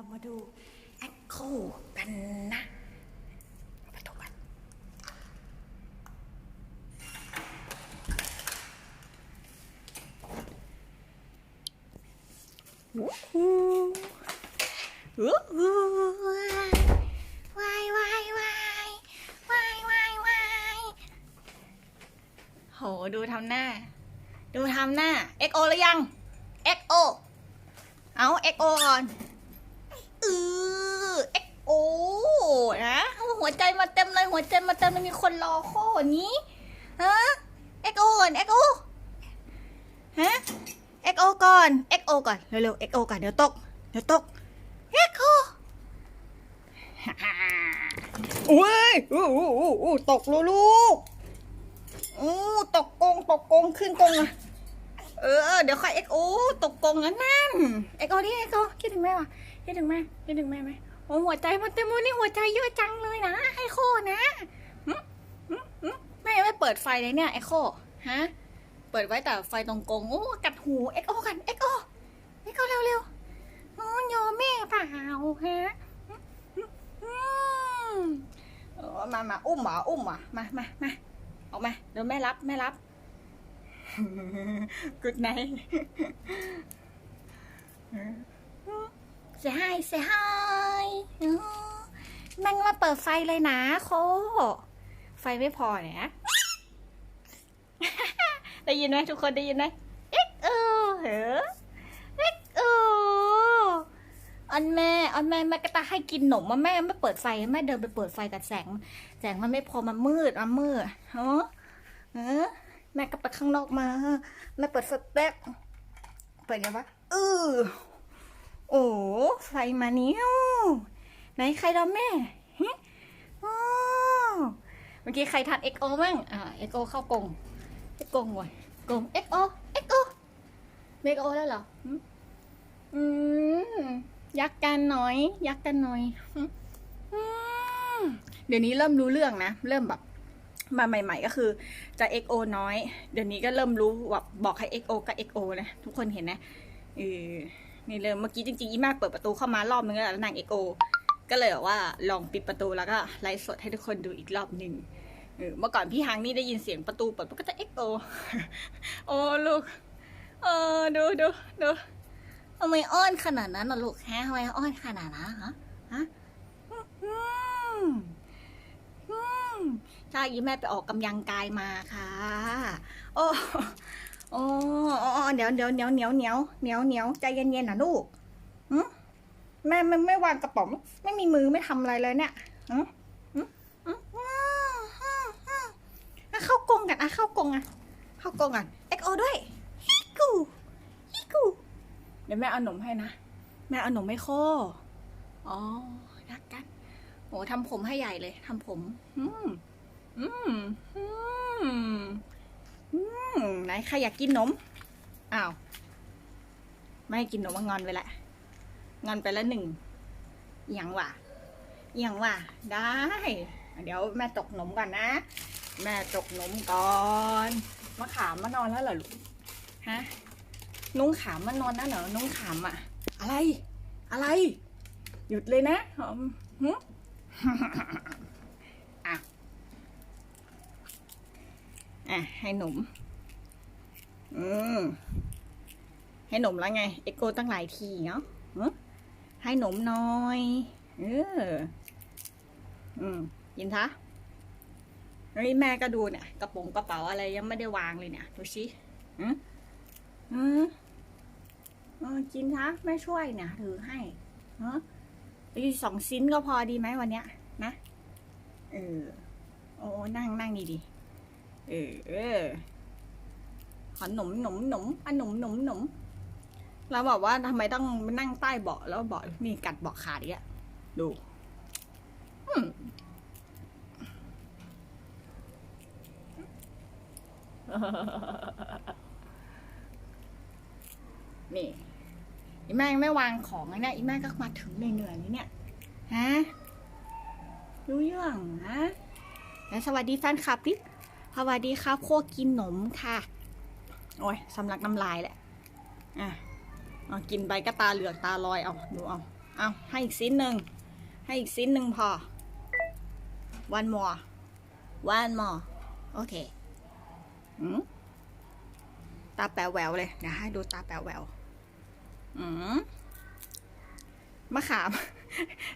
เรามาดูแอคโคกันนะเอาไปถูกกันวู้ฮู้วู้ฮู้วายวายวายวายวายวายโห ดูทำหน้า ดูทำหน้า XO หรือยัง XO เอา XO ก่อน เออ XO นะหัวใจมาเต็มเลยหัวใจมาเต็มเลยมีคนรอโคนี้ฮะ XO ก่อน XO ฮะ XO ก่อน XO ก่อนเร็วๆ XO ก่อนเดี๋ยวตกเดี๋ยวตก XO อุ้ยอู้อู้อู้อู้ตกลุลูกอู้ตกกงตกกงขึ้นกงอะเออ เดี๋ยวค่อยเอ็กโอตกกงแล้วนั่นเอ็กโอดิเอ็กโอคิดถึงแม่วะ คิดถึงแม่คิดถึงแม่ไหมโอ้หัวใจมันเต็มเลยนี่หัวใจเยอะจังเลยนะไอโคนะหึหึหึแม่ไม่เปิดไฟเลยเนี่ยไอโคฮะเปิดไว้แต่ไฟตรงกงโอ้กัดหูเอ็กโอกันเอ็กโอเอ็กโอเร็วๆโอ้ยอมแม่เปล่าฮะอืมามาอุ้มเหรออุ้มเหรอมามามาออกมาเดี๋ยวแม่รับแม่รับ Good night เสียหายเสียหายแม่งมาเปิดไฟเลยนะโค ไฟไม่พอเนี่ยได้ยินไหมทุกคนได้ยินไหมเอ็กเออเหรอเอ็กเอออันแม่อันแม่แม่ก็ตาให้กินหนมมาแม่ไม่เปิดไฟแม่เดินไปเปิดไฟกับแสง แสงมันไม่พอมันมืดมันมืดเออเออแม่ก็ไปข้างนอกมาแม่เปิดไฟแป๊บเปิดยังวะเออ โอ้ไฟมานิ้วไหนใครดอมแม่ฮะอ๋อเมื่อกี้ใครทัน XO มั่งอ่า XO เข้ากรงเข้ากงว่ะกรง XO XO เมกโอแล้วเหรออืมยักกันหน่อย ยักกันหน่อยอืมเดี๋ยวนี้เริ่มรู้เรื่องนะ เริ่มแบบมาใหม่ ๆ ก็คือจะ XO น้อย เดี๋ยวนี้ก็เริ่มรู้แบบบอกให้ XO กับ XO นะ ทุกคนเห็นนะเออ นี่เริ่มเมื่อกี้จริงๆอีมากเปิดประตูเข้ามารอบนึงแล้วนาง XO ก็เลยแบบว่าลองปิดประตูแล้วก็ไลฟ์สดให้ทุกคนดูอีกรอบหนึ่งเมื่อก่อนพี่ฮังนี่ได้ยินเสียงประตูเปิดปุ๊บก็จะ XO โอ โอ้ลูก เออดูดูดูทำไมอ้อนขนาดนั้นน่ะลูกฮะทำไมอ้อนขนาดนั้นฮะฮะอืมอืมใช่ยี่แม่ไปออกกำลังกายมาค่ะ โอ้ อ้โอ้เดี๋ยวเดี๋ยวเดี๋ยวเนียวเนียวเนียวเนียวใจเย็นๆนะลูกหึแม่ไม่ไม่วางกระป๋อง ไม่มีมือไม่ทำอะไรเลยเนี่ยอะเข้ากรงกันอะเข้ากรงอะเข้ากรงกันเอ็กโอด้วยฮิกูฮิกูเดี๋ยวแม่เอาหนมให้นะ แม่เอาหนมให้โคอ๋อรักกันโอ้ทำผมให้ใหญ่เลยทำผม อืม อืม อืม ไหนใครอยากกินนมอ้าว ไม่กินนมว่างอนไปละ งอนไปแล้วหนึ่งอหย่างว่ะอหย่างว่ะได้ เดี๋ยวแม่ตกนมก่อนนะ แม่ตกนมก่อนมาขามมานอนแล้วเหรอลูกฮะนุ้งขามมานอนแล้วเหรอนุ้งขามอะอะไร อะไร หยุดเลยนะหอมหึอะอะให้หนม อืม ให้หนมแล้วไง เอ็กโกตั้งหลายทีเนาะหึให้หนมหน่อย เออ อืม ยินทะเฮ้ยแม่ก็ดูเนี่ย กระโปรงกระเป๋าอะไรยังไม่ได้วางเลยเนี่ย ดูสิอืมอืมเออกินทะแม่ช่วยเนี่ยถือให้เนาะอีกสองชิ้นก็พอดีไหมวันเนี้ย นะเออโอ้นั่งนั่งดีดีๆเออเออ ขอหนมหนมหนมอะหนมหนมหนมแล้วบอกว่าทำไมต้องนั่งใต้เบาะแล้วเบาะนี่กัดเบาะขาดอีกอะดูนี่อีแม่ไม่วางของเลยเนี่ยอีแม่ก็มาถึงเหนื่อยๆนี่เนี่ยฮะรู้เรื่องนะแล้วสวัสดีแฟนคลับดิสวัสดีครับโคกินหนมค่ะ โอ้ยสำลักน้ำลายแหละ อะเอากินไปก็ตาเหลือกตาลอย เอาดูเอา เอาให้อีกสิ้นหนึ่ง ให้อีกสิ้นหนึ่งพอ one more one more โอเคอืมตาแป๋วแววเลย เดี๋ยวให้ดูตาแป๋วแววอืมมะขาม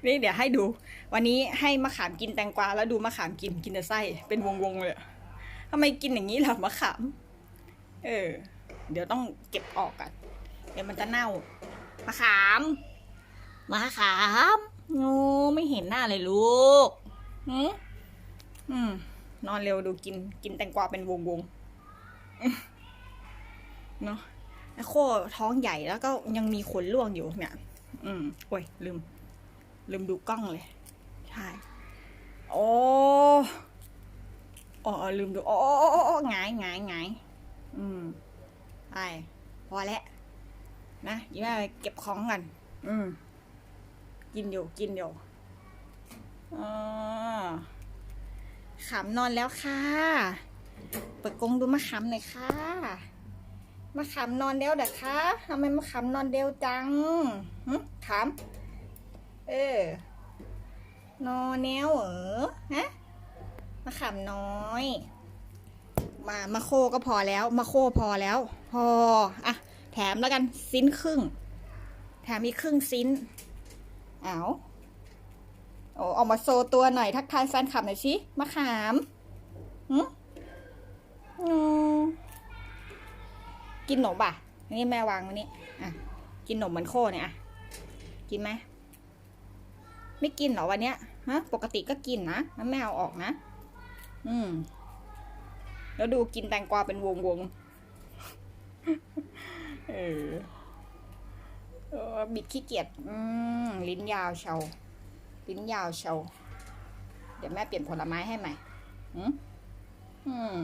นี่เดี๋ยวให้ดู วันนี้ให้มะขามกินแตงกวาแล้วดูมะขามกินกินแต่ไส้ เป็นวงๆเลยทำไมกินอย่างนี้ล่ะมะขาม เออ เดี๋ยวต้องเก็บออกกันเดี๋ยวมันจะเน่ามะขามมะขามงูไม่เห็นหน้าเลยลูกหืมอืม นอนเร็วดูกิน กินแตงกวาเป็นวงวงๆเนาะแล้โคท้องใหญ่แล้วก็ยังมีขนร่วงอยู่เนี่ย อืมโอ้ยลืม ลืมดูกล้องเลย ใช่ โอ้อ๋อลืมดู โอ้โอ้โอ้โอ้หงายหงายหงาย อืมไปพอแล้วนะยี่แม่ไปเก็บของกัน อืม กินอยู่กินอยู่อ๋อขำนอนแล้วค่ะ เปิดกรงดูมะขำหน่อยค่ะมะขำนอนเร็วเด้อคะทำไมมะขำนอนเร็วจังหึขำเออ นอนแนวเหรอฮะมะขำน้อย มามาโคก็พอแล้วมาโคพอแล้ว พออะแถมแล้วกันซิ้นครึ่ง แถมอีกครึ่งซิ้นเอาโอ้ออกมาโซตัวหน่อยทักทายแฟนคลับหน่อยสิมะขามหืมอืมกินหนมป่ะนี่แม่วางวันนี้อะกินหนมเหมือนโคเนี่ยอะกินไหมไม่กินเหรอวันเนี้ยฮะ ปกติก็กินนะแล้วแม่เอาออกนะ อืม แล้วดูกินแตงกวาเป็นวงวงๆเออบิดขี้เกียจลิ้นยาวเชาลิ้นยาวเชาเดี๋ยวแม่เปลี่ยนผลไม้ให้ใหม่อืมอืม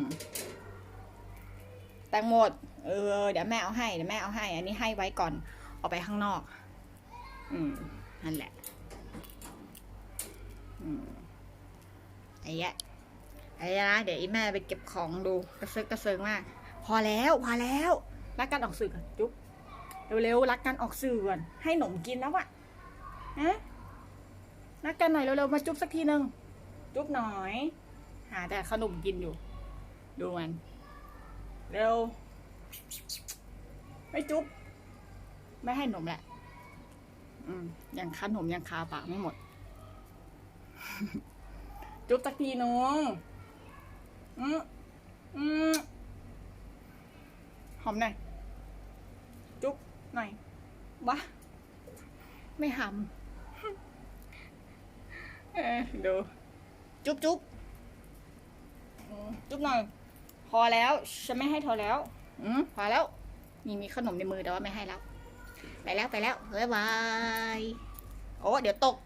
แตงหมด เออ เดี๋ยวแม่เอาให้ เดี๋ยวแม่เอาให้ อันนี้ให้ไว้ก่อน ออกไปข้างนอก อืม นั่นแหละ อืมไอ้ยะ ไอ้ยนะเดี๋ยวอีแม่ไปเก็บของดูกระเซิกกระเซิงมาก พอแล้วพอแล้วรักกันออกสื่อกันจุ๊บเร็วๆรักกันออกสื่อก่อนให้หนมกินแล้วอะฮะรักกันหน่อยเร็วๆมาจุ๊บสักทีหนึ่งจุ๊บหน่อย หาแต่ขนมกินอยู่ ดูมันเร็วไม่จุ๊บไม่ให้หนมแหละอืมยังขนมยังคาปากไม่หมด จุ๊บสักทีหนึง อืมอืมหอมหน่อย จุ๊บหน่อยบ้าไม่หำเออดู จุ๊บจุ๊บอืมจุ๊บหน่อย พอแล้ว ฉันไม่ให้เธอแล้ว อืมพอแล้วมีมีขนมในมือแต่ว่าไม่ให้แล้ว ไปแล้วไปแล้วเฮ้ยบาย โอ้ เดี๋ยวตก